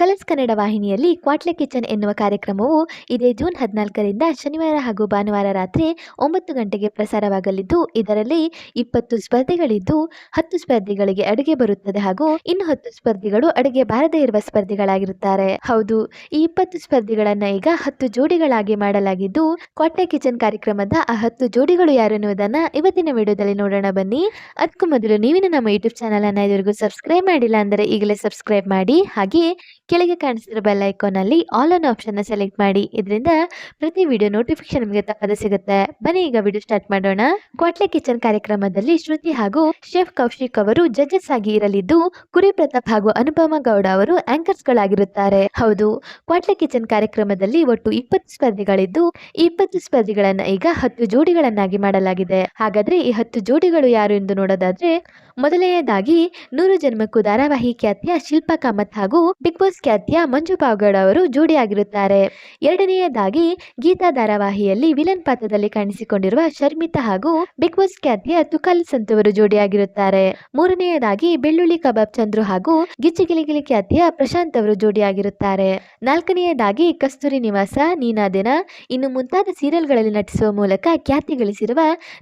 Colours Kannada ವಾಹಿನಿಯಲ್ಲಿ ಕ್ವಾಟ್ಲೆ kitchen ಎನ್ನುವ ಕಾರ್ಯಕ್ರಮವು ಇದೇ ಜೂನ್ ಹದಿನಾಲ್ಕರಿಂದ ಶನಿವಾರ ಹಾಗೂ ಭಾನುವಾರ ರಾತ್ರಿ ಒಂಬತ್ತು ಗಂಟೆಗೆ ಪ್ರಸಾರವಾಗಲಿದ್ದು, ಇದರಲ್ಲಿ ಇಪ್ಪತ್ತು ಸ್ಪರ್ಧೆಗಳಿದ್ದು, ಹತ್ತು ಸ್ಪರ್ಧಿಗಳಿಗೆ ಅಡುಗೆ ಬರುತ್ತದೆ ಹಾಗೂ ಇನ್ನು ಹತ್ತು ಸ್ಪರ್ಧಿಗಳು ಅಡುಗೆ ಬಾರದೇ ಇರುವ ಸ್ಪರ್ಧಿಗಳಾಗಿರುತ್ತಾರೆ. ಹೌದು, ಈ ಇಪ್ಪತ್ತು ಸ್ಪರ್ಧಿಗಳನ್ನ ಈಗ ಹತ್ತು ಜೋಡಿಗಳಾಗಿ ಮಾಡಲಾಗಿದ್ದು, ಕ್ವಾಟ್ಲೆ ಕಿಚನ್ ಕಾರ್ಯಕ್ರಮದ ಆ ಹತ್ತು ಜೋಡಿಗಳು ಯಾರು ಎನ್ನುವುದನ್ನ ಇವತ್ತಿನ ವಿಡಿಯೋದಲ್ಲಿ ನೋಡೋಣ ಬನ್ನಿ. ಅದಕ್ಕೂ ಮೊದಲು ನೀವಿನ ನಮ್ಮ ಯೂಟ್ಯೂಬ್ ಚಾನಲ್ ಅನ್ನ ಇದುವರೆಗೂ ಸಬ್ಸ್ಕ್ರೈಬ್ ಮಾಡಿಲ್ಲ ಅಂದರೆ ಈಗಲೇ ಸಬ್ಸ್ಕ್ರೈಬ್ ಮಾಡಿ. ಹಾಗೆ ಕೆಳಗೆ ಕಾಣಿಸ್ತಿರೋ ಬೆಲ್ ಐಕಾನ್ ಅಲ್ಲಿ ಆಲ್ ಅನ್ ಆಪ್ಷನ್ ಸೆಲೆಕ್ಟ್ ಮಾಡಿ. ಇದರಿಂದ ಪ್ರತಿ ವಿಡಿಯೋ ನೋಟಿಫಿಕೇಶನ್ ನಿಮಗೆ ತಪ್ಪದೆ ಸಿಗುತ್ತೆ. ಬನ್ನಿ ಈಗ ವಿಡಿಯೋ ಸ್ಟಾರ್ಟ್ ಮಾಡೋಣ. ಕ್ವಾಟ್ಲೆ ಕಿಚನ್ ಕಾರ್ಯಕ್ರಮದಲ್ಲಿ ಶ್ರುತಿ ಹಾಗೂ ಶೆಫ್ ಕೌಶಿಕ್ ಅವರು ಜಡ್ಜಸ್ ಆಗಿ ಇರಲಿದ್ದು, ಕುರಿ ಪ್ರತಾಪ್ ಹಾಗೂ ಅನುಪಮ ಗೌಡ ಅವರು ಆಂಕರ್ಸ್ ಗಳಾಗಿರುತ್ತಾರೆ. ಹೌದು ಕ್ವಾಟ್ಲೆ ಕಿಚನ್ ಕಾರ್ಯಕ್ರಮದಲ್ಲಿ ಒಟ್ಟು ಇಪ್ಪತ್ತು ಸ್ಪರ್ಧಿಗಳಿದ್ದು, ಇಪ್ಪತ್ತು ಸ್ಪರ್ಧಿಗಳನ್ನ ಈಗ ಹತ್ತು ಜೋಡಿಗಳನ್ನಾಗಿ ಮಾಡಲಾಗಿದೆ. ಹಾಗಾದ್ರೆ ಈ ಹತ್ತು ಜೋಡಿಗಳು ಯಾರು ಎಂದು ನೋಡೋದಾದ್ರೆ, ಮೊದಲನೆಯದಾಗಿ ನೂರು ಜನ್ಮಕ್ಕೂ ಧಾರಾವಾಹಿ ಖ್ಯಾತಿಯ ಶಿಲ್ಪಾ ಕಾಮತ್ ಹಾಗೂ ಬಿಗ್ ಬಾಸ್ ಖ್ಯಾತಿಯ ಮಂಜು ಪಾವಗೌಡ ಅವರು ಜೋಡಿಯಾಗಿರುತ್ತಾರೆ. ಎರಡನೆಯದಾಗಿ, ಗೀತಾ ಧಾರಾವಾಹಿಯಲ್ಲಿ ವಿಲನ್ ಪಾತ್ರದಲ್ಲಿ ಕಾಣಿಸಿಕೊಂಡಿರುವ ಶರ್ಮಿತಾ ಹಾಗೂ ಬಿಗ್ ಬಾಸ್ ಖ್ಯಾತಿಯ ತುಕಾಲಿ ಸಂತವರು ಜೋಡಿಯಾಗಿರುತ್ತಾರೆ. ಮೂರನೆಯದಾಗಿ, ಬೆಳ್ಳುಳ್ಳಿ ಕಬಾಬ್ ಚಂದ್ರು ಹಾಗೂ ಗಿಚ್ಚಿಗಿಲಿಗಿಲಿ ಖ್ಯಾತಿಯ ಪ್ರಶಾಂತ್ ಅವರು ಜೋಡಿಯಾಗಿರುತ್ತಾರೆ. ನಾಲ್ಕನೆಯದಾಗಿ, ಕಸ್ತೂರಿ ನಿವಾಸ ನೀನಾದಿನ ಇನ್ನು ಮುಂತಾದ ಸೀರಿಯಲ್ಗಳಲ್ಲಿ ನಟಿಸುವ ಮೂಲಕ ಖ್ಯಾತಿ ಗಳಿಸಿರುವ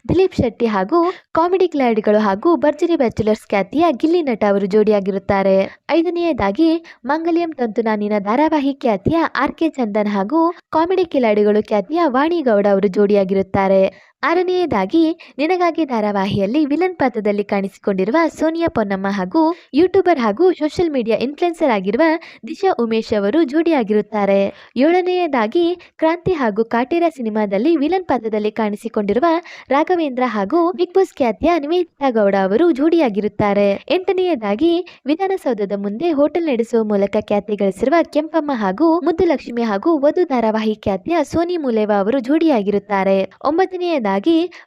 ದಿಲೀಪ್ ಶೆಟ್ಟಿ ಹಾಗೂ ಕಾಮಿಡಿ ಕ್ಲಾಡಿಗಳು ಹಾಗೂ ಭರ್ಜರಿ ಬ್ಯಾಚುಲರ್ಸ್ ಖ್ಯಾತಿಯ ಗಿಲ್ಲಿ ನಟ ಅವರು ಜೋಡಿಯಾಗಿರುತ್ತಾರೆ. ಐದನೆಯದಾಗಿ, ಮಂಗಲ್ಯಂ ತಂತು ನಿನ್ನ ಧಾರಾವಾಹಿ ಖ್ಯಾತಿಯ ಆರ್ ಕೆ ಚಂದನ್ ಹಾಗೂ ಕಾಮಿಡಿ ಕಿಲಾಡಿಗಳು ಖ್ಯಾತಿಯ ವಾಣಿಗೌಡ ಅವರು ಜೋಡಿಯಾಗಿರುತ್ತಾರೆ. ಆರನೆಯದಾಗಿ, ನಿನಗಾಗಿ ಧಾರಾವಾಹಿಯಲ್ಲಿ ವಿಲನ್ ಪಾತ್ರದಲ್ಲಿ ಕಾಣಿಸಿಕೊಂಡಿರುವ ಸೋನಿಯಾ ಪೊನ್ನಮ್ಮ ಹಾಗೂ ಯೂಟ್ಯೂಬರ್ ಹಾಗೂ ಸೋಷಿಯಲ್ ಮೀಡಿಯಾ ಇನ್ಫ್ಲುಯೆನ್ಸರ್ ಆಗಿರುವ ದಿಶಾ ಉಮೇಶ್ ಅವರು ಜೋಡಿಯಾಗಿರುತ್ತಾರೆ. ಏಳನೆಯದಾಗಿ, ಕ್ರಾಂತಿ ಹಾಗೂ ಕಾಟೇರ ಸಿನಿಮಾದಲ್ಲಿ ವಿಲನ್ ಪಾತ್ರದಲ್ಲಿ ಕಾಣಿಸಿಕೊಂಡಿರುವ ರಾಘವೇಂದ್ರ ಹಾಗೂ ಬಿಗ್ ಬಾಸ್ ಖ್ಯಾತಿಯ ನಿವೇದಿತಾ ಗೌಡ ಅವರು ಜೋಡಿಯಾಗಿರುತ್ತಾರೆ. ಎಂಟನೆಯದಾಗಿ, ವಿಧಾನಸೌಧದ ಮುಂದೆ ಹೋಟೆಲ್ ನಡೆಸುವ ಮೂಲಕ ಖ್ಯಾತಿ ಗಳಿಸಿರುವ ಕೆಂಪಮ್ಮ ಹಾಗೂ ಮುದ್ದು ಲಕ್ಷ್ಮಿ ಹಾಗೂ ವಧು ಧಾರಾವಾಹಿ ಖ್ಯಾತಿಯ ಸೋನಿ ಮುಲೇವಾ ಅವರು ಜೋಡಿಯಾಗಿರುತ್ತಾರೆ. ಒಂಬತ್ತನೆಯದಾಗಿ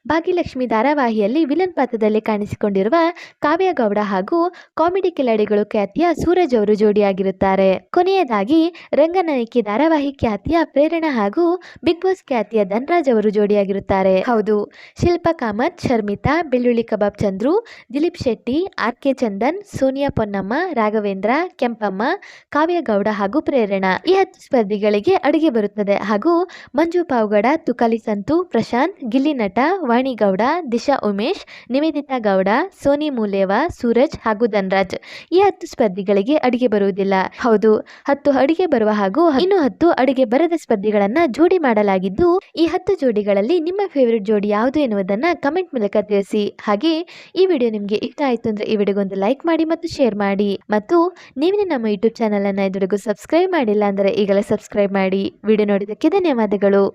ಭಾಗ್ಯಲಕ್ಷ್ಮಿ ಧಾರಾವಾಹಿಯಲ್ಲಿ ವಿಲನ್ ಪಾತ್ರದಲ್ಲಿ ಕಾಣಿಸಿಕೊಂಡಿರುವ ಕಾವ್ಯಗೌಡ ಹಾಗೂ ಕಾಮಿಡಿ ಕಿಲಾಡಿಗಳು ಖ್ಯಾತಿಯ ಸೂರಜ್ ಅವರು ಜೋಡಿಯಾಗಿರುತ್ತಾರೆ. ಕೊನೆಯದಾಗಿ ರಂಗನಾಯಕಿ ಧಾರಾವಾಹಿ ಖ್ಯಾತಿಯ ಪ್ರೇರಣಾ ಹಾಗೂ ಬಿಗ್ ಬಾಸ್ ಖ್ಯಾತಿಯ ಧನ್ರಾಜ್ ಅವರು ಜೋಡಿಯಾಗಿರುತ್ತಾರೆ. ಹೌದು, ಶಿಲ್ಪಾ ಕಾಮತ್, ಶರ್ಮಿತಾ, ಬೆಳ್ಳುಳ್ಳಿ ಕಬಾಬ್ ಚಂದ್ರು, ದಿಲೀಪ್ ಶೆಟ್ಟಿ, ಆರ್ ಕೆ ಚಂದನ್, ಸೋನಿಯಾ ಪೊನ್ನಮ್ಮ, ರಾಘವೇಂದ್ರ, ಕೆಂಪಮ್ಮ, ಕಾವ್ಯಗೌಡ ಹಾಗೂ ಪ್ರೇರಣಾ. ಈ ಹತ್ತು ಸ್ಪರ್ಧಿಗಳಿಗೆ ಅಡುಗೆ ಬರುತ್ತದೆ ಹಾಗೂ ಮಂಜು ಪಾವುಗಡ, ತುಕಾಲಿ ಸಂತು, ಪ್ರಶಾಂತ್, ಗಿಲ್ಲಿ ನಟ ವಾಣಿಗೌಡ, ದಿಶಾ ಉಮೇಶ್, ನಿವೇದಿತಾ ಗೌಡ, ಸೋನಿ ಮೂಲೇವಾ, ಸೂರಜ್ ಹಾಗೂ ಧನ್ರಾಜ್. ಈ ಹತ್ತು ಸ್ಪರ್ಧಿಗಳಿಗೆ ಅಡಿಗೆ ಬರುವುದಿಲ್ಲ. ಹೌದು, ಹತ್ತು ಅಡಿಗೆ ಬರುವ ಹಾಗೂ ಇನ್ನು ಹತ್ತು ಅಡಿಗೆ ಬರದ ಸ್ಪರ್ಧಿಗಳನ್ನ ಜೋಡಿ ಮಾಡಲಾಗಿದ್ದು, ಈ ಹತ್ತು ಜೋಡಿಗಳಲ್ಲಿ ನಿಮ್ಮ ಫೇವರಿಟ್ ಜೋಡಿ ಯಾವುದು ಎನ್ನುವುದನ್ನ ಕಮೆಂಟ್ ಮೂಲಕ ತಿಳಿಸಿ. ಹಾಗೆ, ಈ ವಿಡಿಯೋ ನಿಮಗೆ ಇಷ್ಟ ಆಯ್ತು ಅಂದ್ರೆ ಈ ವಿಡಿಯೋಗೊಂದು ಲೈಕ್ ಮಾಡಿ ಮತ್ತು ಶೇರ್ ಮಾಡಿ. ಮತ್ತು ನೀವಿನ ನಮ್ಮ ಯೂಟ್ಯೂಬ್ ಚಾನಲ್ ಅನ್ನ ಇದುವರೆಗೂ ಸಬ್ಸ್ಕ್ರೈಬ್ ಮಾಡಿಲ್ಲ ಅಂದ್ರೆ ಈಗಲೇ ಸಬ್ಸ್ಕ್ರೈಬ್ ಮಾಡಿ. ವಿಡಿಯೋ ನೋಡಿದ್ದಕ್ಕೆ ಧನ್ಯವಾದಗಳು.